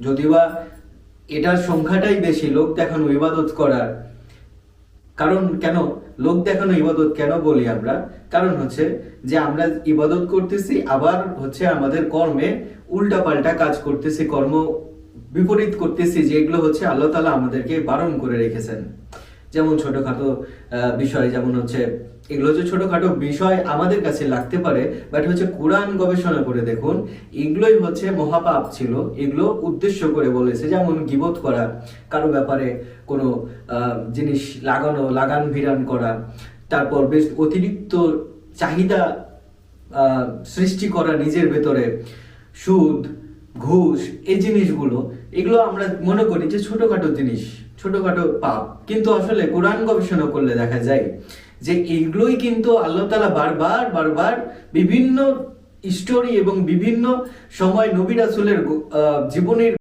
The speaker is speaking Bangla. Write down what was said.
যদিবা এটার সংখ্যাটাই বেশি, লোক দেখানো ইবাদত করার। কারণ কেন? লোক দেখানো ইবাদত কেন বলি আমরা? কারণ হচ্ছে যে আমরা ইবাদত করতেছি, আবার হচ্ছে আমাদের কর্মে উল্টাপাল্টা কাজ করতেছি, কর্ম বিপরীত করতেছি, যেগুলো হচ্ছে আল্লাহ তালা আমাদেরকে বারণ করে রেখেছেন। যেমন ছোটখাটো বিষয় যেমন হচ্ছে, এগুলো হচ্ছে ছোটখাটো বিষয় আমাদের কাছে লাগতে পারে বাট হচ্ছে কোরআন গবেষণা করে দেখুন, এগুলোই হচ্ছে মহাপাপ ছিল, এগুলো উদ্দেশ্য করে বলেছে, যেমন গিবত করা, কারও ব্যাপারে কোনো জিনিস লাগানো, লাগান ভিড়ান করা, তারপর বেশ অতিরিক্ত চাহিদা সৃষ্টি করা নিজের ভেতরে, সুদ ঘুষ, এই জিনিসগুলো, এগুলো আমরা মনে করি যে ছোটখাটো জিনিস, ছোটখাটো পাপ। কিন্তু আসলে কোরআন গবেষণা করলে দেখা যায় যে এগুলোই কিন্তু আল্লাহ তালা বারবার বারবার বিভিন্ন স্টোরি এবং বিভিন্ন সময় নবী আসলের জীবনের